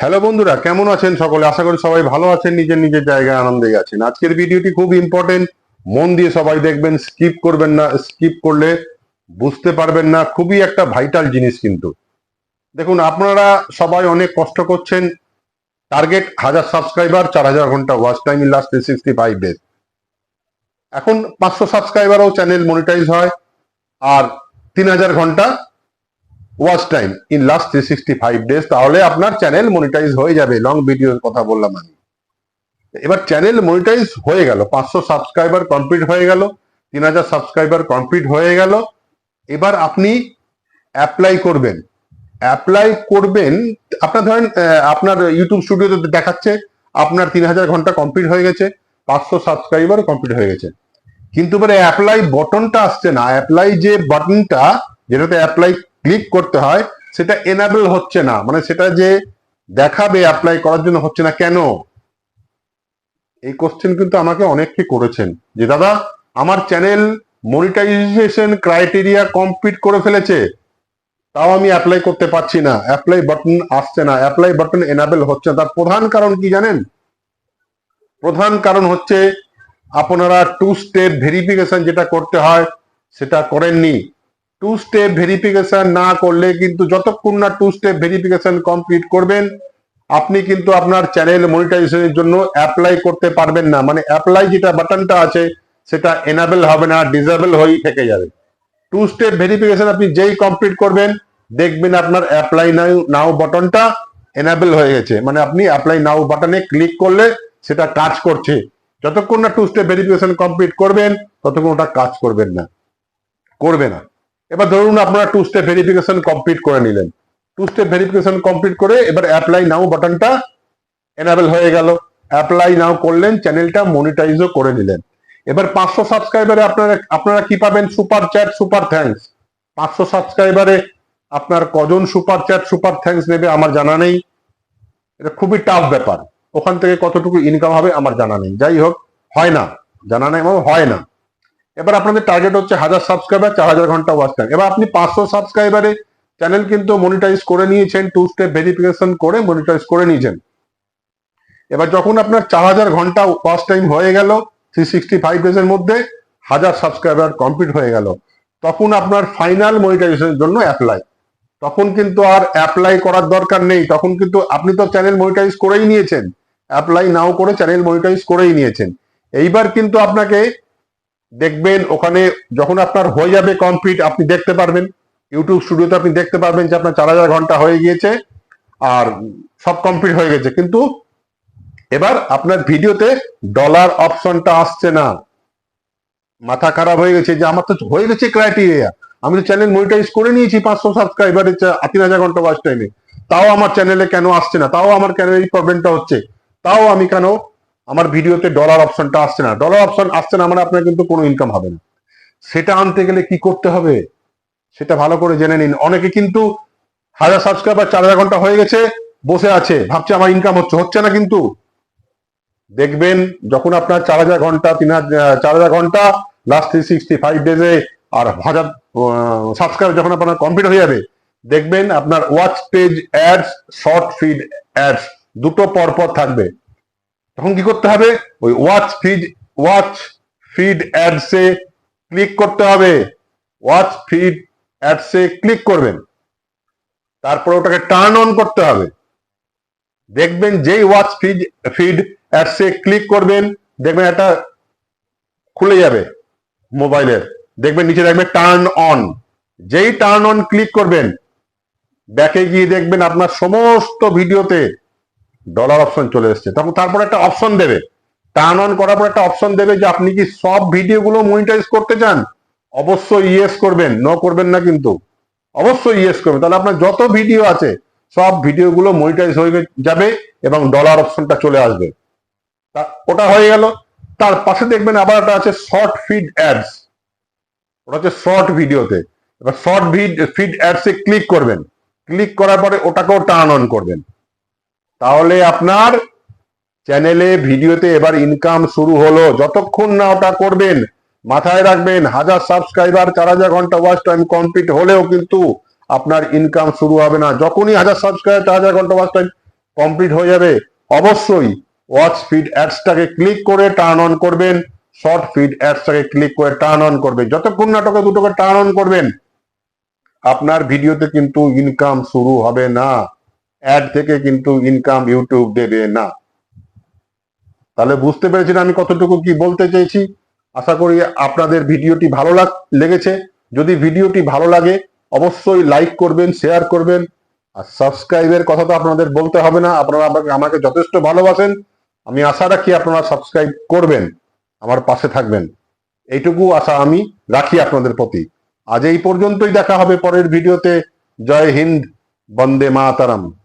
Hello বন্ধুরা, কেমন আছেন সকলে? আশা করি সবাই ভালো আছেন, নিজের নিজের জায়গায় আনন্দে আছেন। আজকের ভিডিওটি খুব ইম্পর্টেন্ট মন দিয়ে সবাই দেখবেন স্কিপ করবেন না স্কিপ করলে বুঝতে পারবেন না। খুবই একটা ভাইটাল জিনিস কিন্তু। দেখুন, আপনারা সবাই অনেক কষ্ট করছেন। টার্গেট হাজার সাবস্ক্রাইবার চার হাজার ঘণ্টা watch time last sixty five days এখন পাঁচশো সাবস্ক্রাইবারও চ্যানেল মনিটাইজ হয়, আর তিন হাজার ঘণ্টা watch time in last three sixty five days তাহলে আপনার চ্যানেল মনিটাইজ হয়ে যাবে। লং ভিডিওর কথা বললাম আমি। এবার চ্যানেল মনিটাইজ হয়ে গেল। পাঁচশো সাবস্ক্রাইবার কমপ্লিট হয়ে গেল। তিন হাজার সাবস্ক্রাইবার কমপ্লিট হয়ে গেল। এবার আপনি অ্যাপ্লাই করবেন। অ্যাপ্লাই করবেন, আপনার ধরেন আপনার ইউটিউব স্টুডিওতে দেখাচ্ছে, আপনার তিন হাজার ঘণ্টা কমপ্লিট হয়ে গেছে, পাঁচশো সাবস্ক্রাইবার কমপ্লিট হয়ে গেছে। কিন্তু এবারে অ্যাপ্লাই বটনটা আসছে না। অ্যাপ্লাই যে বাটনটা যেটাতে অ্যাপ্লাই ক্লিক করতে হয়, সেটা এনাবেল হচ্ছে না। মানে সেটা যে দেখাবে অ্যাপ্লাই করার জন্য হচ্ছে না কেন? এই কোশ্চেন কিন্তু আমাকে অনেককে করেছেন যে, দাদা, আমার চ্যানেল মনিটাইজেশন ক্রাইটেরিয়া কমপ্লিট করে ফেলেছে। তাও আমি অ্যাপ্লাই করতে পারছি না। অ্যাপ্লাই বাটন আসছে না। অ্যাপ্লাই বাটন এনাবেল হচ্ছে না। তার প্রধান কারণ কি জানেন? প্রধান কারণ হচ্ছে, আপনারা টু স্টেপ ভেরিফিকেশন যেটা করতে হয়, সেটা করেননি। টু স্টেপ ভেরিফিকেশন না করলে কিন্তু যতক্ষণ না টু স্টেপ ভেরিফিকেশন কমপ্লিট করবেন, আপনি কিন্তু আপনার চ্যানেল মনিটাইজেশনের জন্য অ্যাপ্লাই করতে পারবেন না। মানে অ্যাপ্লাই যেটা বাটনটা আছে, সেটা এনাবেল হবে না ডিসেবল হয়েই থেকে যাবে। টু স্টেপ ভেরিফিকেশন আপনি যেই কমপ্লিট করবেন, দেখবেন আপনার অ্যাপ্লাই নাও নাও বাটনটা এনাবেল হয়ে গেছে। মানে আপনি অ্যাপ্লাই নাও বাটনে ক্লিক করলে সেটা কাজ করছে। যতক্ষণ না টু স্টেপ ভেরিফিকেশন কমপ্লিট করবেন, ততক্ষণ ওটা কাজ করবেন না। করবে না। এবার ধরুন আপনারা টু স্টেপ ভেরিফিকেশন কমপ্লিট করে নিলেন। টু স্টেপ ভেরিফিকেশন কমপ্লিট করে এবার অ্যাপ্লাই নাও বাটনটা এনাবেল হয়ে গেল। অ্যাপ্লাই নাও করলেন চ্যানেলটা মনিটাইজও করে নিলেন। এবার পাঁচশো সাবস্ক্রাইবারে আপনারা আপনারা কি পাবেন? সুপার চ্যাট সুপার থ্যাঙ্কস পাঁচশো সাবস্ক্রাইবারে আপনার কজন সুপার চ্যাট সুপার থ্যাঙ্কস নেবে আমার জানা নেই। এটা খুবই টাফ ব্যাপার। ওখান থেকে কতটুকু ইনকাম হবে আমার জানা নেই। যাই হোক, হয় না। জানা নেই মানে হয় না। এবার আপনাদের টার্গেট হচ্ছে হাজার সাবস্ক্রাইবার চার হাজার ঘণ্টা ওয়াচ টাইম এবার আপনি পাঁচশো সাবস্ক্রাইবারে চ্যানেল কিন্তু মনিটাইজ করে নিয়েছেন টু স্টেপ ভেরিফিকেশন করে মনিটাইজ করে নিয়েছেন। এবার যখন আপনার চার হাজার ঘণ্টা ওয়াচ টাইম হয়ে গেল থ্রি সিক্সটি ফাইভ ডেজের মধ্যে হাজার সাবস্ক্রাইবার কমপ্লিট হয়ে গেল। তখন আপনার ফাইনাল মনিটাইজেশনের জন্য অ্যাপ্লাই তখন কিন্তু আর অ্যাপ্লাই করার দরকার নেই। তখন কিন্তু আপনি তো চ্যানেল মনিটাইজ করেই নিয়েছেন। অ্যাপ্লাই নাও করে চ্যানেল মনিটাইজ করেই নিয়েছেন। এইবার কিন্তু আপনাকে দেখবেন ওখানে যখন আপনার হয়ে যাবে কমপ্লিট আপনি দেখতে পারবেন। ইউটিউব স্টুডিওতে আপনি দেখতে পারবেন যে আপনার চার হাজার ঘণ্টা হয়ে গিয়েছে আর সব কমপ্লিট হয়ে গেছে। কিন্তু এবার আপনার ভিডিওতে ডলার অপশনটা আসছে না। মাথা খারাপ হয়ে গেছে যে আমার তো হয়ে গেছে ক্রাইটেরিয়া আমি তো চ্যানেল মনিটাইজ করে নিয়েছি, পাঁচশো সাবস্ক্রাইবারের তিন হাজার ঘণ্টা ওয়াচ টাইমে তাও আমার চ্যানেলে কেন আসছে না? তাও আমার কেন এই প্রবলেমটা হচ্ছে? তাও আমি কেন আমার ভিডিওতে ডলার অপশনটা আসছে না। ডলার অপশন আসছে না মানে আপনার কিন্তু কোনো ইনকাম হবে না। সেটা আনতে গেলে কি করতে হবে? সেটা ভালো করে জেনে নিন। অনেকে কিন্তু হাজার সাবস্ক্রাইবার চার হাজার ঘণ্টা হয়ে গেছে, বসে আছে। ভাবছে আমার ইনকাম হচ্ছে। হচ্ছে না কিন্তু। দেখবেন যখন আপনার চার হাজার ঘণ্টা, তিন চার হাজার ঘণ্টা লাস্ট থ্রি সিক্সটি ফাইভ ডেজে আর হাজার সাবস্ক্রাইব যখন আপনার কমপ্লিট হয়ে যাবে, দেখবেন আপনার watch page ads short feed ads দুটো পরপর থাকবে। তখন কি করতে হবে? ওই ওয়াচ ফিড ওয়াচ ফিড অ্যাডসে ক্লিক করতে হবে। ওয়াচ ফিড অ্যাডসে ক্লিক করবেন। তারপর ওটাকে টার্ন অন করতে হবে। দেখবেন যেই ওয়াচ ফিড ফিড অ্যাডসে ক্লিক করবেন, দেখবেন একটা খুলে যাবে মোবাইলের দেখবেন নিচে দেখবেন টার্ন অন যেই টার্ন অন ক্লিক করবেন ব্যাকে গিয়ে দেখবেন আপনার সমস্ত ভিডিওতে ডলার অপশন চলে এসছে। তখন তারপর একটা অপশন দেবে। টার্ন অন করার পর একটা অপশন দেবে যে আপনি কি সব ভিডিওগুলো মনিটাইজ করতে চান? অবশ্যই ইয়েস করবেন নো করবেন না কিন্তু। অবশ্যই ইয়েস করবেন। তাহলে আপনার যত ভিডিও আছে, সব ভিডিওগুলো মনিটাইজ হয়ে যাবে এবং ডলার অপশনটা চলে আসবে। তা, ওটা হয়ে গেল। তার পাশে দেখবেন আবার একটা আছে শর্ট ফিড অ্যাডস ওটা হচ্ছে শর্ট ভিডিওতে এবার শর্ট ভিড ফিড অ্যাডসে ক্লিক করবেন। ক্লিক করার পরে ওটাকেও টার্ন অন করবেন। তাহলে আপনার চ্যানেলে, ভিডিওতে এবার ইনকাম শুরু হলো। যতক্ষণ না ওটা করবেন, মাথায় রাখবেন, হাজার সাবস্ক্রাইবার চার হাজার ঘণ্টা ওয়াচ টাইম কমপ্লিট হলেও কিন্তু আপনার ইনকাম শুরু হবে না। যখনই হাজার সাবস্ক্রাইবার চার হাজার ঘণ্টা ওয়াচ টাইম কমপ্লিট হয়ে যাবে, অবশ্যই ওয়াচ ফিড অ্যাডসটাকে ক্লিক করে টার্ন অন করবেন। শর্ট ফিড অ্যাডসটাকে ক্লিক করে টার্ন অন করবেন। যতক্ষণ না নাটকে দুটোকে টার্ন অন করবেন, আপনার ভিডিওতে কিন্তু ইনকাম শুরু হবে না। অ্যাড থেকে কিন্তু ইনকাম ইউটিউব দেবে না। তাহলে বুঝতে পেরেছেন আমি কতটুকু কি বলতে চেয়েছি আশা করি আপনাদের ভিডিওটি ভালো লাগ লেগেছে। যদি ভিডিওটি ভালো লাগে, অবশ্যই লাইক করবেন শেয়ার করবেন। আর সাবস্ক্রাইবের কথা তো আপনাদের বলতে হবে না, আপনারা আমাকে- আমাকে যথেষ্ট ভালোবাসেন। আমি আশা রাখি আপনারা সাবস্ক্রাইব করবেন, আমার পাশে থাকবেন। এইটুকু আশা আমি রাখি আপনাদের প্রতি। আজ এই পর্যন্তই দেখা হবে পরের ভিডিওতে। জয় হিন্দ, বন্দে মাতারাম।